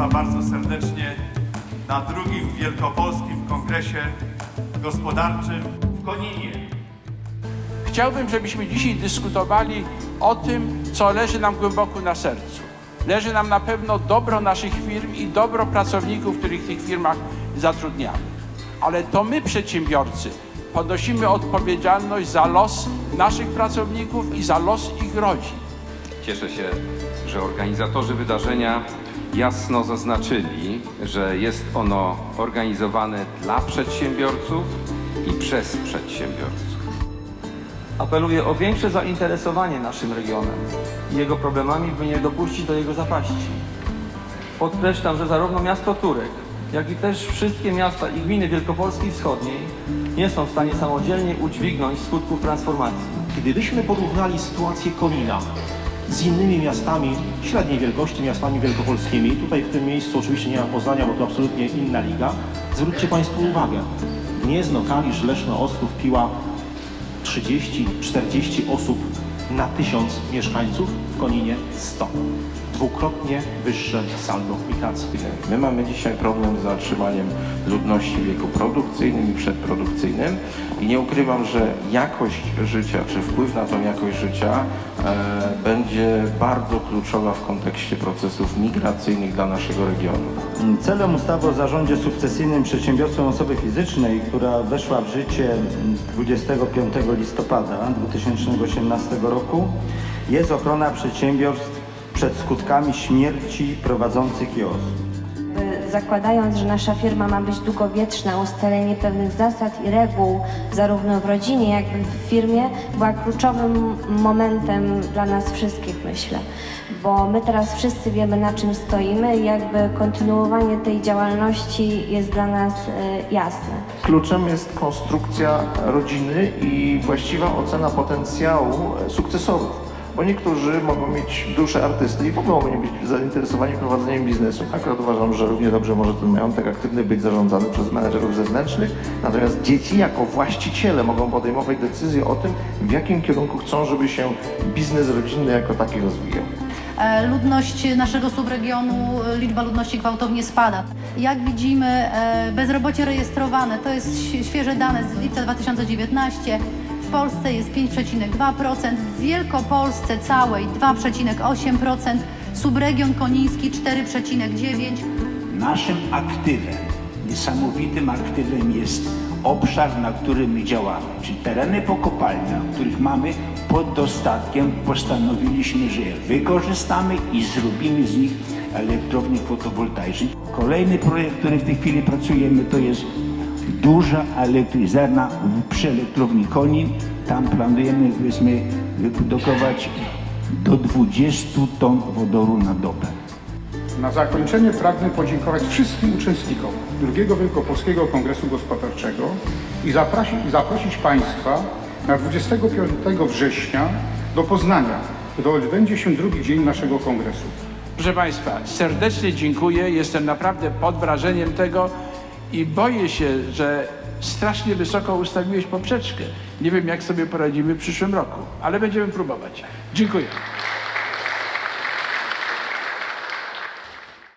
Państwa bardzo serdecznie na drugim Wielkopolskim Kongresie Gospodarczym w Koninie. Chciałbym, żebyśmy dzisiaj dyskutowali o tym, co leży nam głęboko na sercu. Leży nam na pewno dobro naszych firm i dobro pracowników, których w tych firmach zatrudniamy. Ale to my, przedsiębiorcy, ponosimy odpowiedzialność za los naszych pracowników i za los ich rodzin. Cieszę się, że organizatorzy wydarzenia jasno zaznaczyli, że jest ono organizowane dla przedsiębiorców i przez przedsiębiorców. Apeluję o większe zainteresowanie naszym regionem i jego problemami, by nie dopuścić do jego zapaści. Podkreślam, że zarówno miasto Turek, jak i też wszystkie miasta i gminy Wielkopolski Wschodniej nie są w stanie samodzielnie udźwignąć skutków transformacji. Gdybyśmy porównali sytuację Konina z innymi miastami średniej wielkości, miastami wielkopolskimi, tutaj w tym miejscu oczywiście nie ma Poznania, bo to absolutnie inna liga, zwróćcie Państwo uwagę, Gniezno, Kalisz, Leszno, Ostrów, Piła. 30-40 osób na tysiąc mieszkańców, w Koninie 100. Dwukrotnie wyższe saldo migracji. My mamy dzisiaj problem z zatrzymaniem ludności w wieku produkcyjnym i przedprodukcyjnym i nie ukrywam, że jakość życia, czy wpływ na tą jakość życia e, będzie bardzo kluczowa w kontekście procesów migracyjnych dla naszego regionu. Celem ustawy o zarządzie sukcesyjnym przedsiębiorstwem osoby fizycznej, która weszła w życie 25 listopada 2018 roku, jest ochrona przedsiębiorstw przed skutkami śmierci prowadzących je osób. Zakładając, że nasza firma ma być długowieczna, ustalenie pewnych zasad i reguł, zarówno w rodzinie, jak i w firmie, była kluczowym momentem dla nas wszystkich, myślę. Bo my teraz wszyscy wiemy, na czym stoimy i jakby kontynuowanie tej działalności jest dla nas e, jasne. Kluczem jest konstrukcja rodziny i właściwa ocena potencjału sukcesorów. Bo niektórzy mogą mieć duszę artysty i w ogóle mogą nie być zainteresowani prowadzeniem biznesu. Akurat uważam, że równie dobrze może ten majątek aktywny być zarządzany przez menedżerów zewnętrznych. Natomiast dzieci jako właściciele mogą podejmować decyzje o tym, w jakim kierunku chcą, żeby się biznes rodzinny jako taki rozwijał. E, Ludność naszego subregionu, e, liczba ludności gwałtownie spada. Jak widzimy, e, bezrobocie rejestrowane to jest świeże dane z lipca 2019. W Polsce jest 5,2%, w Wielkopolsce całej 2,8%, subregion koniński 4,9%. Naszym aktywem, niesamowitym aktywem jest obszar, na którym my działamy, czyli tereny po kopalniach, których mamy pod dostatkiem. Postanowiliśmy, że je wykorzystamy i zrobimy z nich elektrownie fotowoltaiczne. Kolejny projekt, który w tej chwili pracujemy, to jest duża elektrownia przy elektrowni Konin. Tam planujemy, powiedzmy, wyprodukować do 20 ton wodoru na dobę. Na zakończenie pragnę podziękować wszystkim uczestnikom drugiego Wielkopolskiego Kongresu Gospodarczego i zaprosić, i zaprosić Państwa na 25 września do Poznania, gdy odbędzie się drugi dzień naszego kongresu. Proszę Państwa, serdecznie dziękuję. Jestem naprawdę pod wrażeniem tego i boję się, że strasznie wysoko ustawiłeś poprzeczkę. Nie wiem, jak sobie poradzimy w przyszłym roku, ale będziemy próbować. Dziękuję.